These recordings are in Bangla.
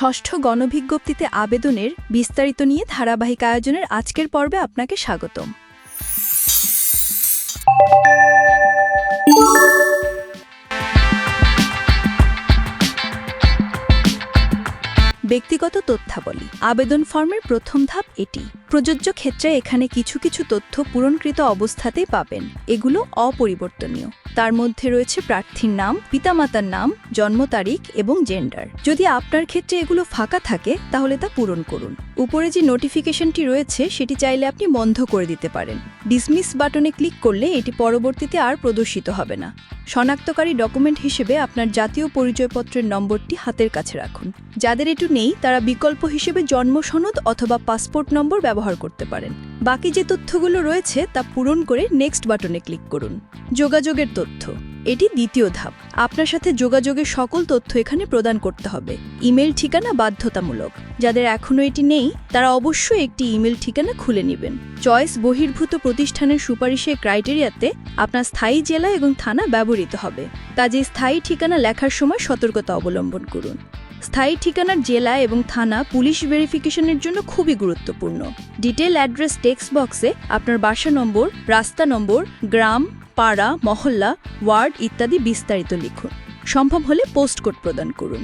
ষষ্ঠ গণবিজ্ঞপ্তিতে আবেদনের বিস্তারিত নিয়ে ধারাবাহিক আয়োজনের আজকের পর্বে আপনাকে স্বাগতম। ব্যক্তিগত তথ্যাবলী। আবেদন ফর্মের প্রথম ধাপ এটি। প্রযোজ্য ক্ষেত্রে এখানে কিছু কিছু তথ্য পূরণকৃত অবস্থাতেই পাবেন। এগুলো অপরিবর্তনীয়। তার মধ্যে রয়েছে প্রার্থীর নাম, পিতামাতার নাম, জন্ম তারিখ এবং জেন্ডার। যদি আপনার ক্ষেত্রে এগুলো ফাঁকা থাকে, তাহলে তা পূরণ করুন। উপরে যে নোটিফিকেশনটি রয়েছে, সেটি চাইলে আপনি বন্ধ করে দিতে পারেন। ডিসমিস বাটনে ক্লিক করলে এটি পরবর্তীতে আর প্রদর্শিত হবে না। শনাক্তকারী ডকুমেন্ট হিসেবে আপনার জাতীয় পরিচয়পত্রের নম্বরটি হাতের কাছে রাখুন। যাদের এটু নেই, তারা বিকল্প হিসেবে জন্ম সনদ অথবা পাসপোর্ট নম্বর ব্যবহার করতে পারেন। বাকি যে তথ্যগুলো রয়েছে, তা পূরণ করে নেক্সট বাটনে ক্লিক করুন। যোগাযোগের তথ্য। এটি দ্বিতীয় ধাপ। আপনার সাথে যোগাযোগের সকল তথ্য এখানে প্রদান করতে হবে। ইমেল ঠিকানা বাধ্যতামূলক। যাদের এখনও এটি নেই, তারা অবশ্যই একটি ইমেল ঠিকানা খুলে নেবেন। চয়েস বহির্ভূত প্রতিষ্ঠানের সুপারিশের ক্রাইটেরিয়াতে আপনার স্থায়ী জেলা এবং থানা ব্যবহৃত হবে। কাজে স্থায়ী ঠিকানা লেখার সময় সতর্কতা অবলম্বন করুন। স্থায়ী ঠিকানার জেলা এবং থানা পুলিশ ভেরিফিকেশনের জন্য খুবই গুরুত্বপূর্ণ। ডিটেল অ্যাড্রেস টেক্সট বক্সে আপনার বাসা নম্বর, রাস্তা নম্বর, গ্রাম পাড়া, মহল্লা, ওয়ার্ড ইত্যাদি বিস্তারিত লিখুন। সম্ভব হলে পোস্ট কোড প্রদান করুন।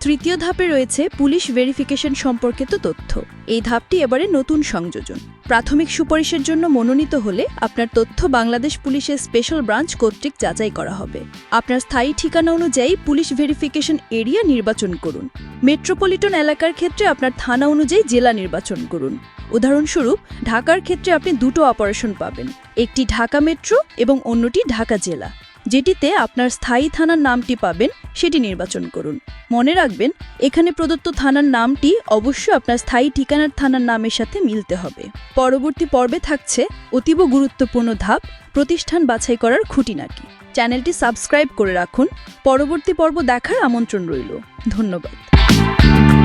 তৃতীয় ধাপে রয়েছে পুলিশ ভেরিফিকেশন সম্পর্কিত তথ্য। এই ধাপটি এবারে নতুন সংযোজন। প্রাথমিক সুপারিশের জন্য মনোনীত হলে আপনার তথ্য বাংলাদেশ পুলিশের স্পেশাল ব্রাঞ্চ কর্তৃক যাচাই করা হবে। আপনার স্থায়ী ঠিকানা অনুযায়ী পুলিশ ভেরিফিকেশন এরিয়া নির্বাচন করুন। মেট্রোপলিটন এলাকার ক্ষেত্রে আপনার থানা অনুযায়ী জেলা নির্বাচন করুন। উদাহরণস্বরূপ, ঢাকার ক্ষেত্রে আপনি দুটো অপারেশন পাবেন, একটি ঢাকা মেট্রো এবং অন্যটি ঢাকা জেলা। যেটিতে আপনার স্থায়ী থানার নামটি পাবেন, সেটি নির্বাচন করুন। মনে রাখবেন, এখানে প্রদত্ত থানার নামটি অবশ্যই আপনার স্থায়ী ঠিকানার থানার নামের সাথে মিলতে হবে। পরবর্তী পর্বে থাকছে অতীব গুরুত্বপূর্ণ ধাপ, প্রতিষ্ঠান বাছাই করার খুঁটিনাটি। চ্যানেলটি সাবস্ক্রাইব করে রাখুন। পরবর্তী পর্ব দেখার আমন্ত্রণ রইল। ধন্যবাদ।